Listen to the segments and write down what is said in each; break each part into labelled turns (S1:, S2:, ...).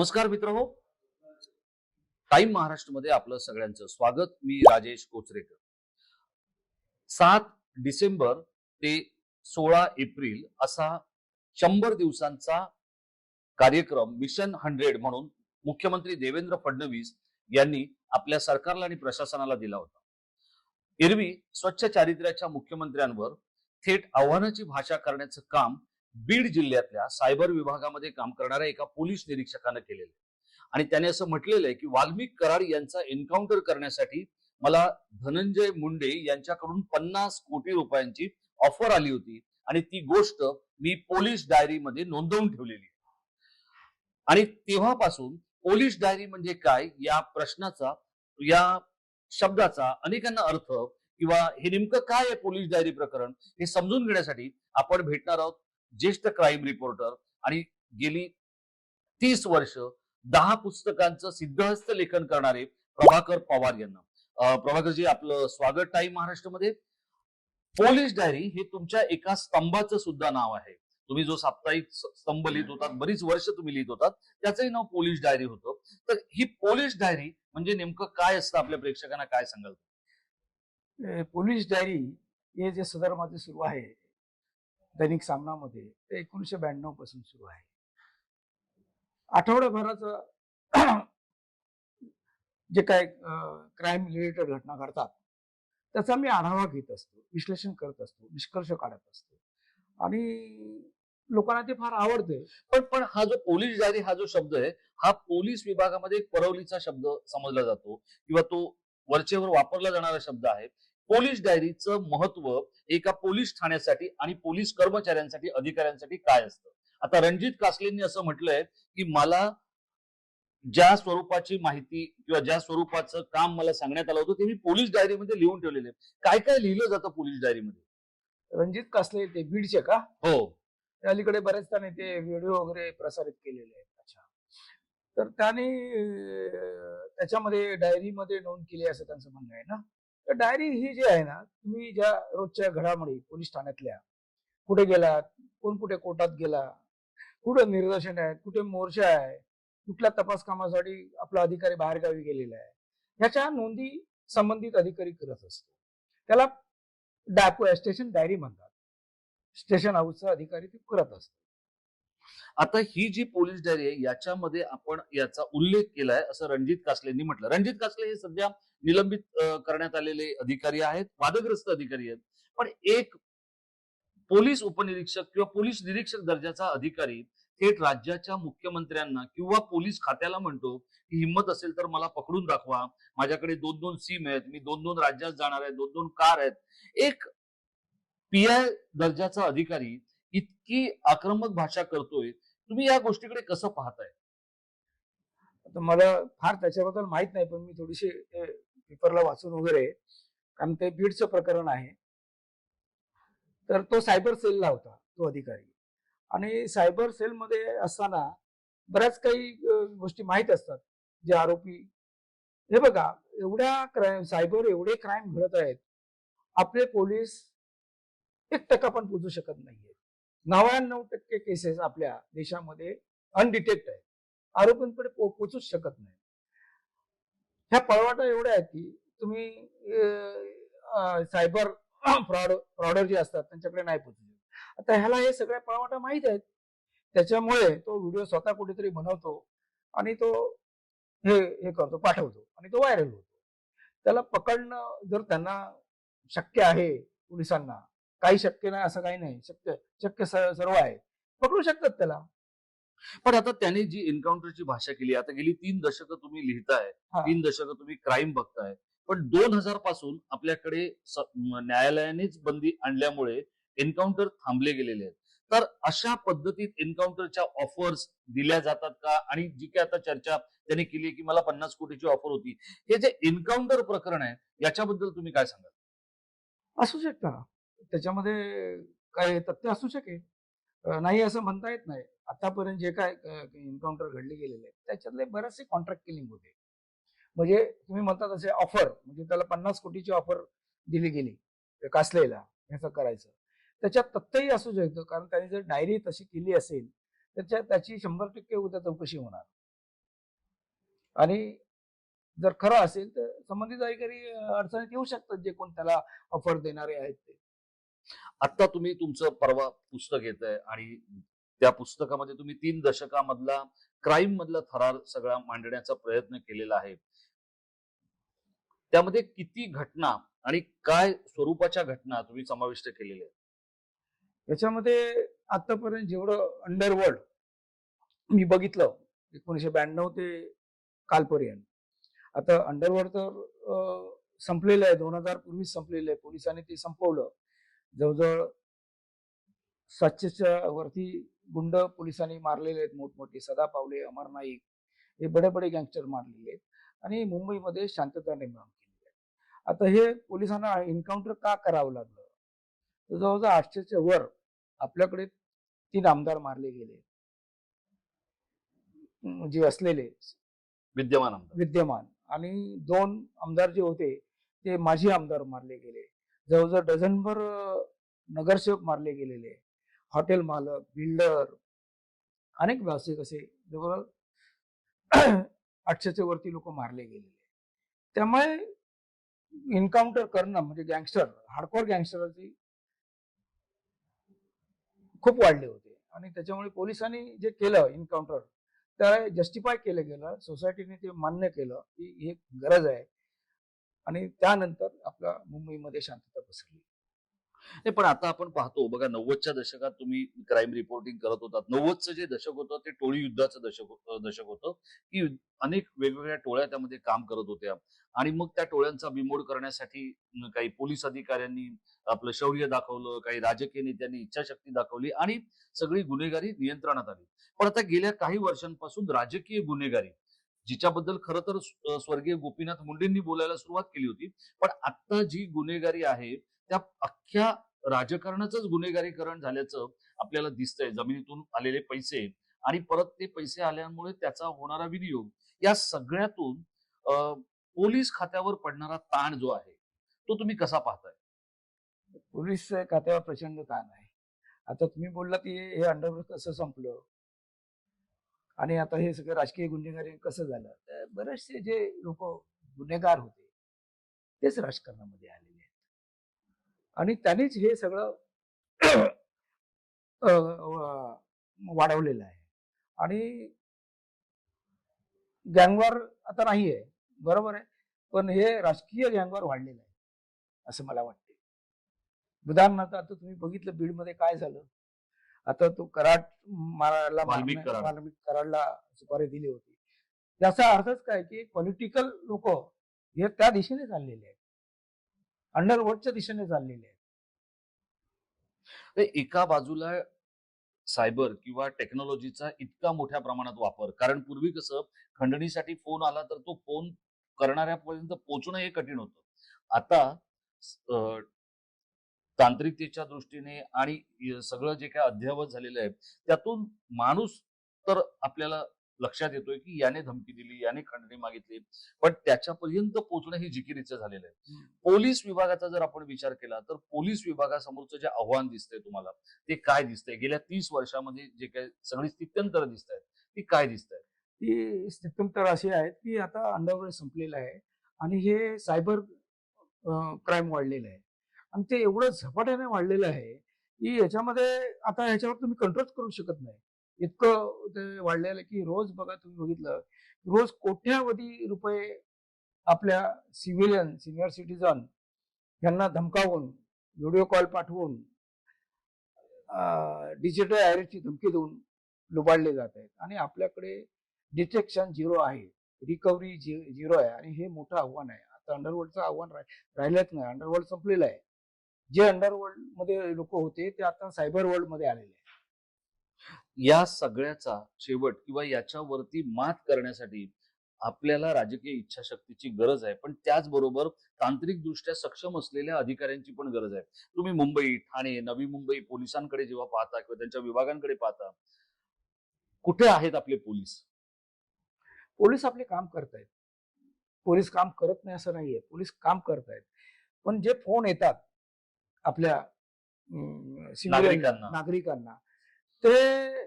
S1: नमस्कार मित्र हो. टाइम महाराष्ट्रमध्ये आपलं सगळ्यांचं स्वागत. मी राजेश कोचरेकर. सात डिसेंबर ते सोळा एप्रिल असा शंभर दिवसांचा कार्यक्रम मिशन हंड्रेड म्हणून मुख्यमंत्री देवेंद्र फडणवीस यांनी आपल्या सरकारला आणि प्रशासनाला दिला होता. एरवी स्वच्छ चारित्र्याच्या मुख्यमंत्र्यांवर थेट आव्हानाची भाषा करण्याचं काम बीड जिल्ह्यातल्या सायबर विभागामध्ये काम करणाऱ्या एका पोलीस निरीक्षकानं केलेलं आहे. आणि त्याने असं म्हटलेलं आहे की वाल्मिक कराड यांचा एन्काउंटर करण्यासाठी मला धनंजय मुंडे यांच्याकडून पन्नास कोटी रुपयांची ऑफर आली होती. आणि ती गोष्ट मी पोलीस डायरीमध्ये नोंदवून ठेवलेली आणि तेव्हापासून पोलीस डायरी म्हणजे काय या प्रश्नाचा या शब्दाचा अनेकांना अर्थ किंवा हे नेमकं काय आहे पोलीस डायरी प्रकरण हे समजून घेण्यासाठी आपण भेटणार आहोत ज्येष्ठ क्राईम रिपोर्टर आणि गेली तीस वर्ष दहा पुस्तकांचं सिद्धहस्त लेखन करणारे प्रभाकर पवार यांना. प्रभाकरजी आपलं स्वागत टाईम महाराष्ट्रामध्ये. पोलीस डायरी हे तुमच्या एका स्तंभाचं सुद्धा नाव आहे. तुम्ही जो साप्ताहिक स्तंभ लिहित होतात बरीच वर्ष तुम्ही लिहित होतात त्याचंही नाव पोलीस डायरी होतं. तर ही पोलीस डायरी म्हणजे नेमकं काय असतं? आपल्या प्रेक्षकांना काय सांगाल?
S2: पोलिश पोलीस डायरी हे जे सदर माझे सुरू आहे दैनिक सामनामध्ये ते एकोणीसशे ब्याण्णवपासून सुरू आहे. आठवड्याभराचं जे काय क्राईम रिलेटेड घटना घडतात त्याचा मी आढावा घेत असतो विश्लेषण करत असतो निष्कर्ष काढत असतो. आणि लोकांना ते फार आवडते.
S1: पण पण हा जो पोलीस जारी हा जो शब्द आहे हा पोलीस विभागामध्ये एक परवलीचा शब्द समजला जातो किंवा तो वरचेवर वापरला जाणारा शब्द आहे. पोलीस डायरीचं महत्त्व एका पोलीस ठाण्यासाठी आणि पोलीस कर्मचाऱ्यांसाठी अधिकाऱ्यांसाठी काय असतं? आता रणजित कासलेंनी असं म्हटलंय की मला ज्या स्वरूपाची माहिती किंवा ज्या स्वरूपाचं काम मला सांगण्यात आलं होतं ते मी पोलीस डायरीमध्ये लिहून ठेवलेले. काय काय लिहिलं जातं पोलीस डायरीमध्ये?
S2: रणजित कासले ते बीडचे का?
S1: हो.
S2: अलीकडे बरेचदा ते व्हिडिओ वगैरे प्रसारित केलेले आहेत. अच्छा. तर त्याने त्याच्यामध्ये डायरीमध्ये नोंद केली असं त्यांचं म्हणणं आहे ना? तर डायरी ही जी आहे ना तुम्ही ज्या रोजच्या घडामोडी पोलीस ठाण्यातल्या कुठे गेलात कोण कुठे कोर्टात गेला कुठे निर्दर्शन आहे कुठे मोर्चा आहे कुठल्या तपास कामासाठी आपला अधिकारी बाहेरगावी गेलेला आहे ह्याच्या नोंदी संबंधित अधिकारी करत असतो. त्याला डॅपो स्टेशन डायरी म्हणतात. स्टेशन हाऊसचा अधिकारी ते करत असतो.
S1: आता ही जी पोलीस डायरी आहे याच्यामध्ये आपण याचा उल्लेख केलाय असं रणजित कासलेंनी म्हटलं. रणजित कासले हे सध्या निलंबित करण्यात आलेले अधिकारी आहेत वादग्रस्त अधिकारी आहेत. पण एक पोलीस उपनिरीक्षक किंवा पोलीस निरीक्षक दर्जाचा अधिकारी थेट राज्याच्या मुख्यमंत्र्यांना किंवा पोलीस खात्याला म्हणतो की हिंमत असेल तर मला पकडून दाखवा. माझ्याकडे दोन दोन सीम आहेत मी दोन दोन राज्यात जाणार आहे दोन दोन कार आहेत. एक पी आय दर्जाचा अधिकारी इतकी आक्रमक भाषा करतोय तुम्ही या गोष्टीकडे कसं पाहताय?
S2: आता मला फार त्याच्याबद्दल माहीत नाही पण मी थोडीशी पेपरला वाचून वगैरे कारण ते बीडचं प्रकरण आहे. तर तो सायबर सेलला होता तो अधिकारी. आणि सायबर सेलमध्ये असताना बऱ्याच काही गोष्टी माहीत असतात जे आरोपी. हे बघा एवढ्या क्राईम सायबर एवढे क्राईम घडत आहेत आपले पोलीस एक टक्का पण पोचू शकत नाहीये. नव्याण्णव टक्के केसेस आपल्या देशामध्ये अनडिटेक्ट आहेत. आरोपींकडे पो- पोचूच शकत नाही. ह्या पळवाटा एवढ्या आहेत की तुम्ही सायबर फ्रॉड फ्रॉडर जे असतात त्यांच्याकडे नाही पोचू शकत. आता ह्याला हे सगळ्या पळवाटा माहीत आहेत. त्याच्यामुळे तो व्हिडिओ स्वतः कुठेतरी बनवतो आणि तो हे हे करतो पाठवतो आणि तो व्हायरल होतो. त्याला पकडणं जर त्यांना शक्य आहे पोलिसांना काही शक्य नाही असं काही नाही. शक्य शक्य सर्व आहे. पकडू शकतात त्याला.
S1: पण आता त्याने जी एन्काउंटरची भाषा केली आता गेली तीन दशकं तुम्ही लिहिताय. तीन दशकं तुम्ही क्राईम बघताय. पण दोन हजारपासून आपल्याकडे न्यायालयानेच बंदी आणल्यामुळे एन्काउंटर थांबले गेलेले आहेत. तर अशा पद्धतीत एन्काउंटरच्या ऑफर्स दिल्या जातात का? आणि जी काय आता चर्चा त्याने केली की मला पन्नास कोटीची ऑफर होती. हे जे एन्काउंटर प्रकरण आहे याच्याबद्दल तुम्ही काय सांगाल?
S2: असू शकता. त्याच्यामध्ये काय तथ्य असू शकेल. नाही असं म्हणता येत नाही. आतापर्यंत जे काय एन्काउंटर घडले गेलेले आहेत त्याच्यातले बरेचसे कॉन्ट्रॅक्ट किलिंग होते. म्हणजे तुम्ही म्हणता तसे ऑफर म्हणजे त्याला पन्नास कोटीची ऑफर दिली गेली कासलेला ह्याचं करायचं. त्याच्यात तथ्यही असू शकतं कारण त्याने जर डायरी तशी केली असेल त्याच्या त्याची शंभर टक्के उद्या चौकशी होणार. आणि जर खरं असेल तर संबंधित अधिकारी अडचणीत येऊ शकतात जे कोण त्याला ऑफर देणारे आहेत ते.
S1: आता तुम्ही तुमचं परवा पुस्तक येत आहे आणि त्या पुस्तकामध्ये तुम्ही तीन दशकामधला क्राईम मधला थरार सगळा मांडण्याचा प्रयत्न केलेला आहे. त्यामध्ये किती घटना आणि काय स्वरूपाच्या घटना तुम्ही समाविष्ट केलेल्या आहेत?
S2: याच्यामध्ये आतापर्यंत जेवढं अंडरवर्ल्ड मी बघितलं एकोणीशे ब्याण्णव ते कालपर्यंत. आता अंडरवर्ल्ड तर संपलेलं आहे दोन हजार पूर्वी संपलेलं आहे पोलिसांनी ते संपवलं. जवळजवळ सातशेच्या वरती गुंड पोलिसांनी मारलेले आहेत मोठमोठे. सदा पावले अमर नाईक हे बडे बडे गँगस्टर मारलेले आहेत आणि मुंबईमध्ये शांतता निर्माण केली आहे. आता हे पोलिसांना एन्काउंटर का करावं लागलं? तर जवळजवळ आठशेच्या वर आपल्याकडे तीन आमदार मारले गेले. जे असलेले
S1: विद्यमान
S2: विद्यमान आणि दोन आमदार जे होते ते माजी आमदार मारले गेले. जवळजवळ डझनभर नगरसेवक मारले गेलेले. हॉटेल मालक बिल्डर अनेक व्यावसायिक असे जवळ आठशेच्या वरती लोक मारले गेलेले. त्यामुळे एन्काउंटर करणं म्हणजे गँगस्टर हार्डकोर गँगस्टरची खूप वाढले होते. आणि त्याच्यामुळे पोलिसांनी जे केलं एन्काउंटर त्या जस्टिफाय केलं गेलं सोसायटीने ते मान्य केलं की ही एक गरज आहे. आणि त्यानंतर आपल्या मुंबईमध्ये शांतता पसरली.
S1: नाही पण आता आपण पाहतो बघा नव्वदच्या दशकात तुम्ही क्राईम रिपोर्टिंग करत होतात. नव्वदचं जे दशक होतं ते टोळी युद्धाचं दशक हो-, दशक होतं. की अनेक वेगवेगळ्या टोळ्या त्यामध्ये काम करत होत्या. आणि मग त्या टोळ्यांचा बिमोड करण्यासाठी काही पोलीस अधिकाऱ्यांनी आपलं शौर्य दाखवलं काही राजकीय नेत्यांनी इच्छाशक्ती दाखवली आणि सगळी गुन्हेगारी नियंत्रणात आली. पण आता गेल्या काही वर्षांपासून राजकीय गुन्हेगारी जिच्याबद्दल खरं तर स्वर्गीय गोपीनाथ मुंडेंनी बोलायला सुरुवात केली होती. पण आता जी गुन्हेगारी आहे त्या अख्ख्या राजकारणाचंच गुन्हेगारीकरण झाल्याचं आपल्याला दिसतंय. जमिनीतून आलेले पैसे आणि परत ते पैसे आल्यामुळे त्याचा होणारा विनियोग या सगळ्यातून पोलीस खात्यावर पडणारा ताण जो आहे तो तुम्ही कसा पाहताय?
S2: पोलीस खात्यावर प्रचंड ताण आहे. आता तुम्ही बोलला की हे अंडरवर्ल्ड कसं संपलं? आणि आता हे सगळं राजकीय गुन्हेगारी कसं झालं? तर बरेचसे जे लोक गुन्हेगार होते तेच राजकारणामध्ये आलेले आहेत. आणि त्यांनीच हे सगळं वाढवलेलं आहे. आणि गँगवर आता नाही आहे बरोबर आहे. पण हे राजकीय गँगवर वाढलेलं आहे असं मला वाटते उदाहरणार्थ आता तुम्ही बघितलं बीडमध्ये काय झालं? आता तो कराड मारायला कराडला सुपारी दिली होती. याचा अर्थच काय की पॉलिटिकल लोक हे त्या दिशेने चाललेले आहेत. अंडरवर्ल्डच्या दिशेने चाललेले आहेत.
S1: एका बाजूला सायबर किंवा टेक्नॉलॉजीचा इतका मोठ्या प्रमाणात वापर कारण पूर्वी कसं खंडणीसाठी फोन आला तर तो फोन करणाऱ्यापर्यंत पोहोचणं हे कठीण होतं. आता तांत्रिकतेच्या दृष्टीने आणि सगळं जे काय अद्ययावत झालेलं आहे त्यातून माणूस तर आपल्याला लक्षात येतोय की याने धमकी दिली याने खंडणी मागितली पण त्याच्यापर्यंत पोहोचणं हे जिकिरीचं झालेलं आहे. पोलीस विभागाचा जर आपण विचार केला तर पोलीस विभागासमोरचं जे आव्हान दिसतंय तुम्हाला ते काय दिसतंय? गेल्या तीस वर्षामध्ये जे काही सगळी स्थित्यंतर दिसत आहेत ती काय दिसत आहेत
S2: ती स्थित्यंतर अशी आहेत की आता अंडरवर्ल्ड संपलेलं आहे आणि हे सायबर क्राईम वाढलेलं आहे. आणि ते एवढं झपाट्याने वाढलेलं आहे की याच्यामध्ये आता ह्याच्यावर तुम्ही कंट्रोल करू शकत नाही. इतकं ते वाढलेलं आहे की रोज बघा तुम्ही बघितलं रोज कोट्यावधी रुपये आपल्या सिव्हिलियन सिनियर सिटीजन यांना धमकावून व्हिडिओ कॉल पाठवून डिजिटल अरेस्टची धमकी देऊन लुबाडले जात आहेत. आणि आपल्याकडे डिटेक्शन झिरो आहे रिकव्हरी झिरो आहे. आणि हे मोठं आव्हान आहे. आता अंडरवर्ल्डचं आव्हान राहिलंच नाही. अंडरवर्ल्ड संपलेलं आहे. जे अंडरवर्ल्डमध्ये लोक होते ते आता सायबर वर्ल्डमध्ये आलेले
S1: या सगळ्याचा शेवट किंवा याच्यावरती मात करण्यासाठी आपल्याला राजकीय इच्छाशक्तीची गरज आहे. पण त्याचबरोबर तांत्रिक दृष्ट्या सक्षम असलेल्या अधिकाऱ्यांची पण गरज आहे. तुम्ही मुंबई ठाणे नवी मुंबई पोलिसांकडे जेव्हा पाहता किंवा त्यांच्या विभागांकडे पाहता कुठे आहेत आपले पोलीस?
S2: पोलीस आपले काम करतायत. पोलीस काम करत नाही असं नाहीये. पोलीस काम करतायत. पण जे फोन येतात आपल्या
S1: नागरिकांना.
S2: ते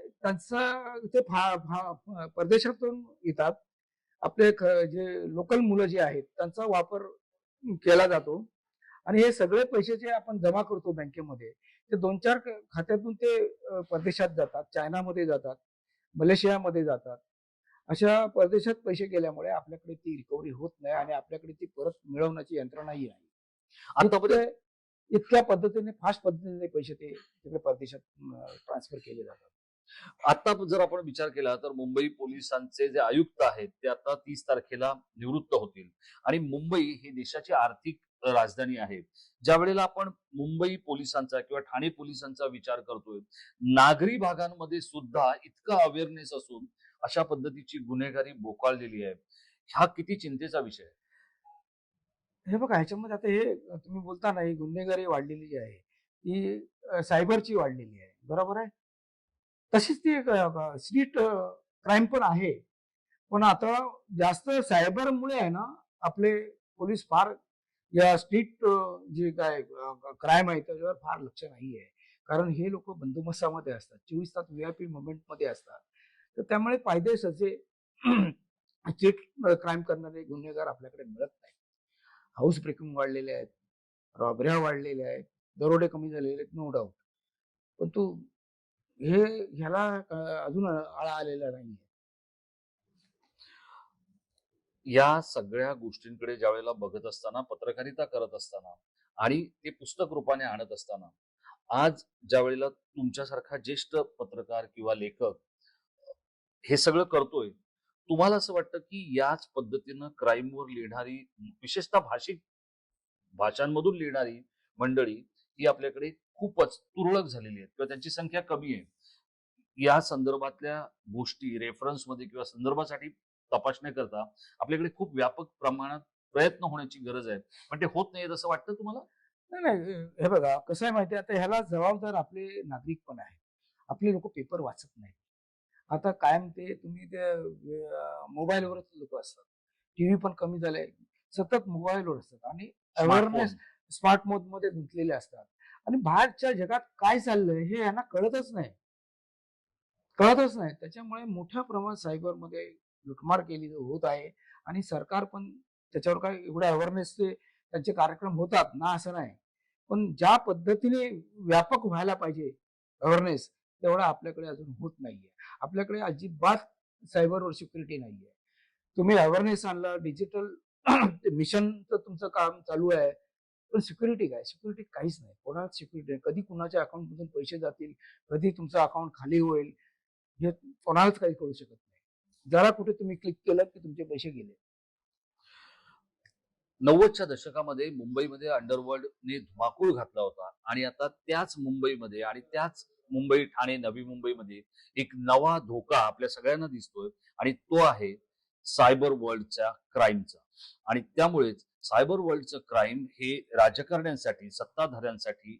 S2: त्यांचा ते फा- फा- परदेशातून येतात. आपले जे लोकल मुलं जे आहेत त्यांचा वापर केला जातो. आणि हे सगळे पैसे जे आपण जमा करतो बँकेमध्ये ते दोन चार खात्यातून ते परदेशात जातात. चायनामध्ये जातात. मलेशियामध्ये जातात. अशा परदेशात पैसे गेल्यामुळे आपल्याकडे ती रिकव्हरी होत नाही आणि आपल्याकडे ती परत मिळवण्याची यंत्रणाही नाही.
S1: आतापर्यंत
S2: इतक्या पद्धतीने फास्ट पद्धतीने पैसे ते तिकडे परदेशात ट्रान्सफर केले जातात.
S1: आता जर आपण विचार केला तर मुंबई पोलिसांचे जे आयुक्त आहेत ते आता तीस तारखेला निवृत्त होतील. आणि मुंबई ही देशाची आर्थिक राजधानी आहे. ज्या वेळेला आपण मुंबई पोलिसांचा किंवा ठाणे पोलिसांचा विचार करतोय नागरी भागांमध्ये सुद्धा इतका अवेअरनेस असून अशा पद्धतीची गुन्हेगारी बोकाळलेली आहे. हा किती चिंतेचा विषय आहे.
S2: हे बघा ह्याच्यामध्ये आता हे तुम्ही बोलताना ही गुन्हेगारी वाढलेली जी आहे ती सायबरची वाढलेली आहे. बरोबर आहे? तशीच ती स्ट्रीट क्राईम पण आहे. पण आता जास्त सायबरमुळे आहे ना आपले पोलीस फार या स्ट्रीट जे काय क्राईम आहे त्याच्यावर फार लक्ष नाही आहे कारण हे लोक बंदोबस्तामध्ये असतात चोवीस तास व्ही आय पी मध्ये असतात. तर त्यामुळे फायदेच असे स्ट्रीट क्राईम करणारे गुन्हेगार आपल्याकडे मिळत नाही हाऊस ब्रेकिंग वाढलेले आहेत रॉबऱ्या वाढलेल्या आहेत दरोडे कमी झालेले आहेत नो डाऊट. पण तू हे ह्याला अजून आळा आलेला नाही
S1: या सगळ्या गोष्टींकडे ज्या वेळेला बघत असताना पत्रकारिता करत असताना आणि ते पुस्तक रूपाने आणत असताना आज ज्या वेळेला तुमच्यासारखा ज्येष्ठ पत्रकार किंवा लेखक हे सगळं करतोय तुम्हाला असं वाटतं की याच पद्धतीनं क्राईमवर लिहिणारी विशेषतः भाषिक भाषांमधून लिहिणारी मंडळी ही आपल्याकडे खूपच तुरळक झालेली आहेत किंवा त्यांची संख्या कमी आहे. या संदर्भातल्या गोष्टी रेफरन्समध्ये किंवा संदर्भासाठी तपासण्याकरता आपल्याकडे खूप व्यापक प्रमाणात प्रयत्न होण्याची गरज आहे. पण ते होत नाही असं वाटतं तुम्हाला?
S2: नाही नाही हे बघा कसं आहे माहिती आहे? आता ह्याला जबाबदार आपले नागरिक पण आहे आपले लोक पेपर वाचत नाही आता कायम ते तुम्ही ते मोबाईलवरच लोक असतात. टीव्ही पण कमी झाले सतत मोबाईलवर असतात आणि अवेअरनेस. स्मार्ट मोडमध्ये गुंतलेले असतात. आणि बाहेरच्या जगात काय चाललंय हे यांना कळतच नाही. कळतच नाही. त्याच्यामुळे मोठ्या प्रमाणात सायबरमध्ये लुटमार केली होत आहे. आणि सरकार पण त्याच्यावर काय एवढ्या अवेअरनेसचे त्यांचे कार्यक्रम होतात ना असं नाही. पण ज्या पद्धतीने व्यापक व्हायला पाहिजे अवेअरनेस तेवढा आपल्याकडे अजून होत नाहीये. आपल्याकडे अजिबात सायबर सिक्युरिटी नाहीये. तुम्ही अवेअरनेस आणला डिजिटल मिशनचं तुमचं काम चालू आहे. पण सिक्युरिटी काय? सिक्युरिटी काहीच नाही. कोणाच सिक्युरिटी नाही. कधी कुणाच्या अकाउंटमधून पैसे जातील? कधी तुमचं अकाउंट खाली होईल? हे कोणालाच काही करू शकत नाही. जरा कुठे तुम्ही क्लिक केलं की तुमचे पैसे गेले.
S1: नव्वदच्या दशकामध्ये मुंबईमध्ये अंडरवर्ल्डने धुमाकूळ घातला होता. आणि आता त्याच मुंबईमध्ये आणि त्याच मुंबई ठाणे नवी मुंबईमध्ये एक नवा धोका आपल्या सगळ्यांना दिसतोय आणि तो आहे सायबर वर्ल्डच्या क्राईमचा. आणि त्यामुळेच सायबर वर्ल्डचं क्राईम हे राजकारण्यांसाठी सत्ताधाऱ्यांसाठी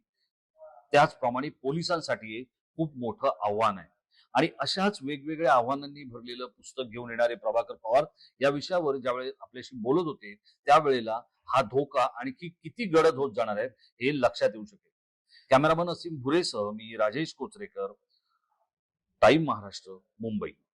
S1: त्याचप्रमाणे पोलिसांसाठी एक खूप मोठं आव्हान आहे. आणि अशाच वेगवेगळ्या आव्हानांनी भरलेलं पुस्तक घेऊन येणारे प्रभाकर पवार या विषयावर ज्यावेळी आपल्याशी बोलत होते त्यावेळेला हा धोका आणखी किती गडद होत जाणार आहे हे लक्षात येऊ शकेल. कॅमेरामन असीम भुरेसह मी राजेश कोचरेकर टाईम महाराष्ट्र मुंबई.